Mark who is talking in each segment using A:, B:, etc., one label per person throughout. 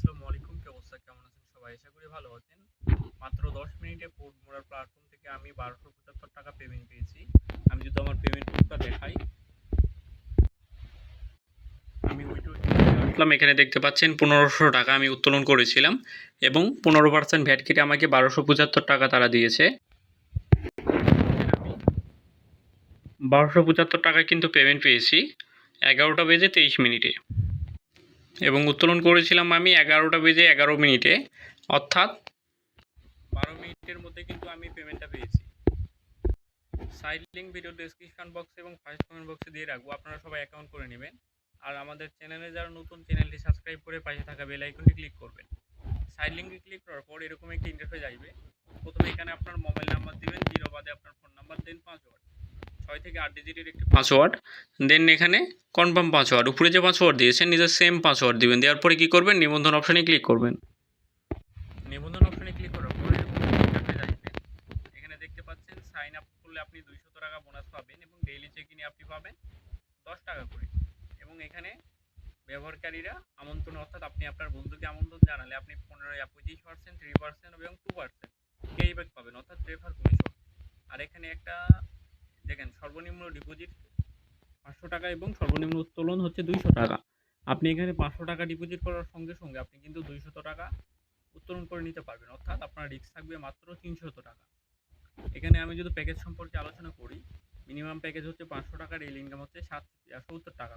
A: আসসালামু আলাইকুম, কি অবস্থা? কেমন আছেন সবাই? আশা করি ভালো আছেন। মাত্র দশ মিনিটে পোর্ট মোড়ার প্ল্যাটফর্ম থেকে আমি বারোশো পঁচাত্তর টাকা পেমেন্ট পেয়েছি। আমি যদি আমার পেমেন্ট প্রুফটা দেখাই। আমি উইডো আসলাম, এখানে দেখতে পাচ্ছেন পনেরোশো টাকা আমি উত্তোলন করেছিলাম এবং পনেরো পার্সেন্ট ভ্যাট কেটে আমাকে বারোশো পঁচাত্তর টাকা তারা দিয়েছে। বারোশো পঁচাত্তর টাকা কিন্তু পেমেন্ট পেয়েছি। এগারোটা বেজে তেইশ মিনিটে। এবং উত্তোলন করেছিলাম আমি এগারোটা বেজে এগারো মিনিটে। অর্থাৎ বারো মিনিটের মধ্যে কিন্তু আমি পেমেন্টটা পেয়েছি। Side link video description box এবং ফার্স্ট কমেন্ট বক্সে দিয়ে রাখব। আপনারা সবাই অ্যাকাউন্ট করে নেবেন। আর আমাদের চ্যানেলে যারা নতুন চ্যানেলটি সাবস্ক্রাইব করে পাশে থাকা বেল আইকনটি ক্লিক করবেন। সাইড লিঙ্কে ক্লিক করার পর এরকম একটি ইন্টারফেস আসবে। প্রথমে এখানে আপনার মোবাইল নাম্বার দিবেন জিরো বাদে আপনার ফোন নাম্বার দেন পাসওয়ার্ড ছয় থেকে আট ডিজিটের একটি পাসওয়ার্ড দেন এখানে কনফার্ম পাসওয়ার্ড উপরে যে পাসওয়ার্ড দিয়েছেন নিজের সেম পাসওয়ার্ড দিবেন, দেওয়ার পরে কী করবেন? নিবন্ধন অপশানে ক্লিক করবেন। নিবন্ধন অপশানে ক্লিক করার পরে। এখানে দেখতে পাচ্ছেন সাইন আপ করলে আপনি দুইশো টাকা বোনাস পাবেন এবং ডেইলি চেক ইনে আপনি পাবেন দশ টাকা করে। এবং এখানে ব্যবহারকারীরা আমন্ত্রণ, অর্থাৎ আপনি আপনার বন্ধুকে আমন্ত্রণ জানালে আপনি পনেরো, পঁচিশ পার্সেন্ট থ্রি পার্সেন্ট এবং টু পার্সেন্ট কেইব্যাক পাবেন, অর্থাৎ রেফার কমিশন। আর এখানে একটা দেখেন সর্বনিম্ন ডিপোজিট পাঁচশো টাকা এবং সর্বনিম্ন উত্তোলন হচ্ছে দুইশো টাকা। আপনি এখানে পাঁচশো টাকা ডিপোজিট করার সঙ্গে সঙ্গে আপনি কিন্তু দুইশত টাকা উত্তোলন করে নিতে পারবেন। অর্থাৎ আপনার রিস্ক থাকবে মাত্র তিনশত টাকা। এখানে আমি যদি প্যাকেজ সম্পর্কে আলোচনা করি মিনিমাম প্যাকেজ হচ্ছে পাঁচশো টাকা রেল ইনকাম হচ্ছে সাত সত্তর টাকা।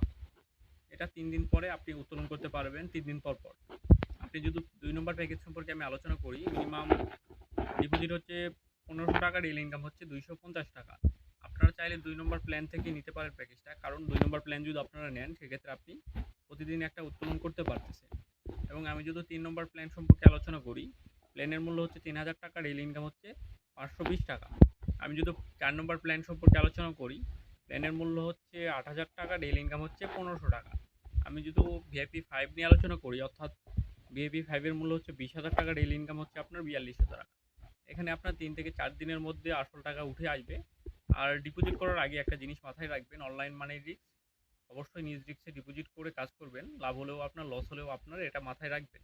A: এটা তিন দিন পরে আপনি উত্তোলন করতে পারবেন তিন দিন পর পর। আপনি যদি দুই নম্বর প্যাকেজ সম্পর্কে আমি আলোচনা করি মিনিমাম ডিপোজিট হচ্ছে পনেরোশো টাকা রেল ইনকাম হচ্ছে দুইশো পঞ্চাশ টাকা। চাইলে দুই নম্বর প্ল্যান থেকে নিতে পারেন প্যাকেজটা কারণ দুই নম্বর প্ল্যান যদি আপনারা নেন, সেক্ষেত্রে আপনি প্রতিদিন একটা উত্তোলন করতে পারতেছেন। এবং আমি যদি তিন নম্বর প্ল্যান সম্পর্কে আলোচনা করি প্ল্যানের মূল্য হচ্ছে তিন হাজার টাকা রেল ইনকাম হচ্ছে পাঁচশো বিশ টাকা। আমি যদি চার নম্বর প্ল্যান সম্পর্কে আলোচনা করি প্ল্যানের মূল্য হচ্ছে আট হাজার টাকা রেল ইনকাম হচ্ছে পনেরোশো টাকা। আমি যদি ভিআইপি ফাইভ নিয়ে আলোচনা করি, অর্থাৎ ভিআইপি ফাইভের মূল্য হচ্ছে বিশ হাজার টাকা রেল ইনকাম হচ্ছে আপনার বিয়াল্লিশশো টাকা। এখানে আপনার তিন থেকে চার দিনের মধ্যে আসল টাকা উঠে আসবে। আর ডিপোজিট করার আগে একটা জিনিস মাথায় রাখবেন অনলাইন মানি রিস্ক অবশ্যই নিজ রিস্কে ডিপোজিট করে কাজ করবেন, লাভ হলেও আপনার লস হলেও আপনার, এটা মাথায় রাখবেন।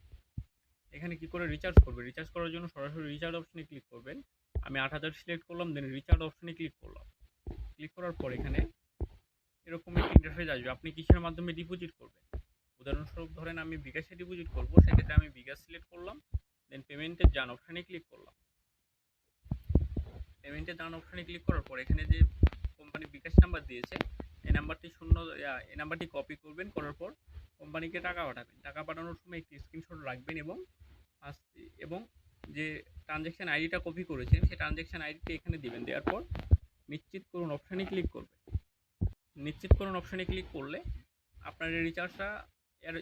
A: এখানে কি করে রিচার্জ করবেন? রিচার্জ করার জন্য সরাসরি রিচার্জ অপশনে ক্লিক করবেন। আমি আট হাজার সিলেক্ট করলাম দেন রিচার্জ অপশনে ক্লিক করলাম। ক্লিক করার পর এখানে এরকম একটি ইন্টারফেস আসবে। আপনি কিসের মাধ্যমে ডিপোজিট করবেন? উদাহরণস্বরূপ ধরেন আমি বিকাশে ডিপোজিট করব, সেক্ষেত্রে আমি বিকাশ সিলেক্ট করলাম দেন পেমেন্টের যান অপশানে ক্লিক করলাম। পেমেন্টের ডান অপশানে ক্লিক করার পর এখানে যে কোম্পানি বিকাশ নাম্বার দিয়েছে, এই নাম্বারটি শূন্য এই নাম্বারটি কপি করবেন, করার পর কোম্পানিকে টাকা পাঠাবেন। টাকা পাঠানোর সময় একটি স্ক্রিনশট রাখবেন এবং এবং যে ট্রানজ্যাকশন আইডিটা কপি করেছেন, সেই ট্রানজ্যাকশন আইডিটি এখানে দিবেন। দেওয়ার পর নিশ্চিত করুন অপশানে ক্লিক করবেন নিশ্চিত করুন অপশানে ক্লিক করলে আপনার রিচার্জটা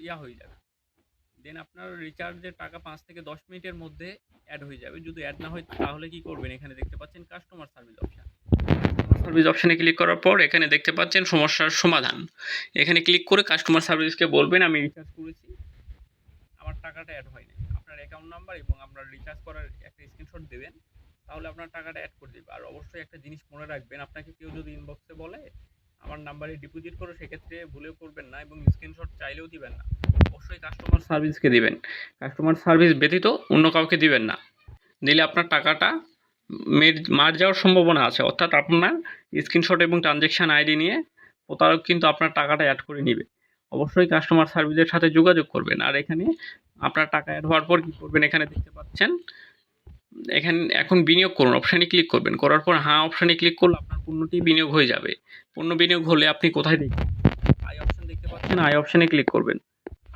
A: ইয়া হয়ে যাবে। দেন আপনার রিচার্জের টাকা পাঁচ থেকে দশ মিনিটের মধ্যে অ্যাড হয়ে যাবে। যদি অ্যাড না হয়, তাহলে কি করবেন? এখানে দেখতে পাচ্ছেন কাস্টমার সার্ভিস অপশন সার্ভিস অপশনে ক্লিক করার পর এখানে দেখতে পাচ্ছেন সমস্যার সমাধান। এখানে ক্লিক করে কাস্টমার সার্ভিসকে বলবেন, আমি রিচার্জ করেছি। আমার টাকাটা অ্যাড হয়নি। আপনার অ্যাকাউন্ট নাম্বার এবং আপনার রিচার্জ করার একটা স্ক্রিনশট দেবেন। তাহলে আপনার টাকাটা অ্যাড করে দেবে। আর অবশ্যই একটা জিনিস মনে রাখবেন, আপনাকে কেউ যদি ইনবক্সে বলে আমার নাম্বারে ডিপোজিট করো, সেক্ষেত্রে ভুলেও করবেন না এবং স্ক্রিনশট চাইলেও দিবেন না। অবশ্যই কাস্টমার সার্ভিসকে দিবেন। কাস্টমার সার্ভিস ব্যতীত অন্য কাউকে দিবেন না। দিলে আপনার টাকাটা মের- মার যাওয়ার সম্ভাবনা আছে। অর্থাৎ আপনার স্ক্রিনশট এবং ট্রানজ্যাকশান আইডি নিয়ে প্রতারক কিন্তু আপনার টাকাটা অ্যাড করে নেবে। অবশ্যই কাস্টমার সার্ভিসের সাথে যোগাযোগ করবেন। আর এখানে আপনার টাকা অ্যাড হওয়ার পর কী করবেন? এখানে দেখতে পাচ্ছেন এখানে এখন বিনিয়োগ করুন অপশানে ক্লিক করবেন। করার পর হ্যাঁ অপশানে ক্লিক করলে আপনার পণ্যটি বিনিয়োগ হয়ে যাবে। পণ্য বিনিয়োগ হলে আপনি কোথায় দেখবেন? আই অপশন দেখতে পাচ্ছেন আই অপশানে ক্লিক করবেন।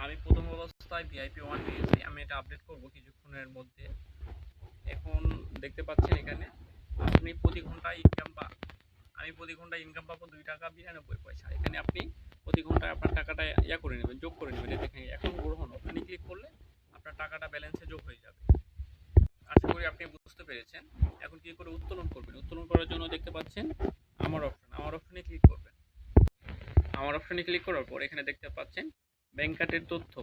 A: আমি প্রথম অবস্থায় ভিআইপি ওয়ান পেয়েছি আমি এটা আপডেট করব কিছুক্ষণের মধ্যে। এখন দেখতে পাচ্ছেন এখানে, আপনি প্রতি ঘন্টায় ইনকাম পা আমি প্রতি ঘন্টায় ইনকাম পাবো দুই টাকা বিরানব্বই পয়সা। এখানে আপনি প্রতি ঘন্টায় আপনার টাকাটা ইয়া করে নেবেন, যোগ করে নেবেন। দেখেন, এখন গ্রহণ। ওখানে ক্লিক করলে আপনার টাকাটা ব্যালেন্সে যোগ হয়ে যাবে। আশা করি আপনি বুঝতে পেরেছেন। এখন কি করে উত্তোলন করবেন? উত্তোলন করার জন্য দেখতে পাচ্ছেন আমার অপশন আমার অপশনে ক্লিক করবেন। আমার অপশনে ক্লিক করার পর এখানে দেখতে পাচ্ছেন ব্যাংক তথ্য।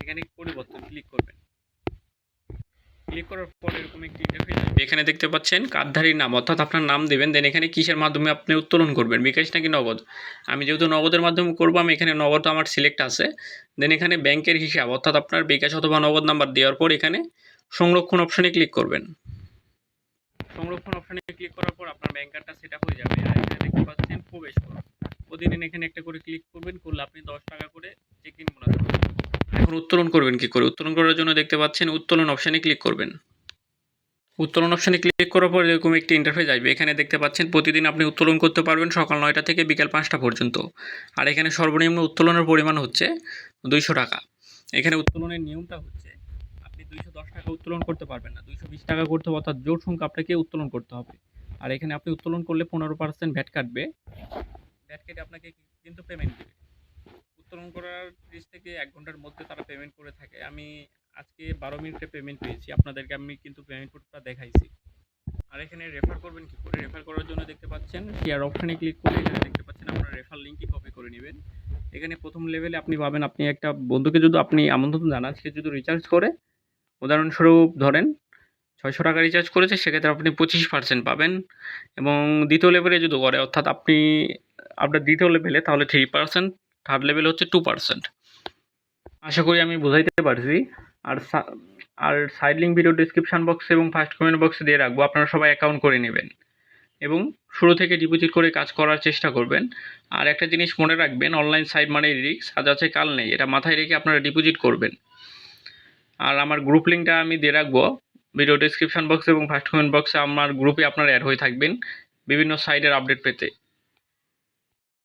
A: এখানে পরিবর্তন ক্লিক করবেন। ক্লিক করার পর এরকম একটি ইন্টারফেস আসবে এখানে দেখতে পাচ্ছেন কার্ডধারীর নাম অর্থাৎ আপনার নাম দেবেন দেন এখানে কিসের মাধ্যমে আপনি উত্তোলন করবেন বিকাশ নাকি নগদ? আমি যেহেতু নগদের মাধ্যমে করব আমি এখানে নগদ আমার সিলেক্ট আছে। দেন এখানে ব্যাংকের হিসাব অর্থাৎ আপনার বিকাশ অথবা নগদ নাম্বার দেওয়ার পর এখানে সংরক্ষণ অপশনে ক্লিক করবেন। সংরক্ষণ অপশনে ক্লিক করার পর আপনার ব্যাংক কার্ডটা সেট আপ হয়ে যাবে। আর এখানে দেখতে পাচ্ছেন প্রবেশ করুন প্রতিদিন এখানে একটা করে ক্লিক করবেন করলে আপনি দশ টাকা করে চেক ইন এখন উত্তোলন করবেন কি করে? উত্তোলন করার জন্য দেখতে পাচ্ছেন উত্তোলন অপশানে ক্লিক করবেন। উত্তোলন অপশনে ক্লিক করার পর এরকম একটি ইন্টারফেস আসবে। এখানে দেখতে পাচ্ছেন প্রতিদিন আপনি উত্তোলন করতে পারবেন সকাল নয়টা থেকে বিকাল পাঁচটা পর্যন্ত। আর এখানে সর্বনিম্ন উত্তোলনের পরিমাণ হচ্ছে দুইশো টাকা। এখানে উত্তোলনের নিয়মটা হচ্ছে আপনি দুইশো দশ টাকা উত্তোলন করতে পারবেন না। দুইশো বিশ টাকা করতে হবে, অর্থাৎ জোর সংখ্যা আপনাকে উত্তোলন করতে হবে। আর এখানে আপনি উত্তোলন করলে পনেরো পার্সেন্ট ভ্যাট কাটবে। ভ্যাট কেটে আপনাকে কিন্তু পেমেন্ট দেবে। উত্তোলন করার ত্রিশ থেকে এক ঘণ্টার মধ্যে তারা পেমেন্ট করে থাকে। আমি আজকে বারো মিনিটে পেমেন্ট পেয়েছি। আপনাদেরকে আমি কিন্তু পেমেন্ট কোডটা দেখাইছি। আর এখানে রেফার করবেন কি করে? রেফার করার জন্য দেখতে পাচ্ছেন শেয়ার অপশানে ক্লিক করে এখানে দেখতে পাচ্ছেন আপনার রেফার লিঙ্কই কপি করে নেবেন। এখানে প্রথম লেভেলে আপনি পাবেন, আপনি একটা বন্ধুকে যদি আপনি আমন্ত্রণ জানান, সে যদি রিচার্জ করে, উদাহরণস্বরূপ ধরেন ছয়শো টাকা রিচার্জ করেছে, সেক্ষেত্রে আপনি পঁচিশ পার্সেন্ট পাবেন। এবং দ্বিতীয় লেভেলে যদি করে, অর্থাৎ আপনি, আপনার দ্বিতীয় লেভেলে তাহলে থ্রি পার্সেন্ট থার্ড লেভেল হচ্ছে টু পার্সেন্ট আশা করি আমি বোঝাইতে পারছি। আর আর সাইড লিঙ্ক ভিডিও ডিসক্রিপশন বক্সে এবং ফার্স্ট কমেন্ট বক্সে দিয়ে রাখব, আপনারা সবাই অ্যাকাউন্ট করে নেবেন। এবং শুরু থেকে ডিপোজিট করে কাজ করার চেষ্টা করবেন। আর একটা জিনিস মনে রাখবেন অনলাইন সাইট মানে রিস্ক আজ আছে কাল নেই, এটা মাথায় রেখে আপনারা ডিপোজিট করবেন। আর আমার গ্রুপ লিঙ্কটা আমি দিয়ে রাখব ভিডিও ডিসক্রিপশন বক্স এবং ফার্স্ট কমেন্ট বক্সে আমার গ্রুপে আপনারা অ্যাড হয়ে থাকবেন, বিভিন্ন সাইটের আপডেট পেতে।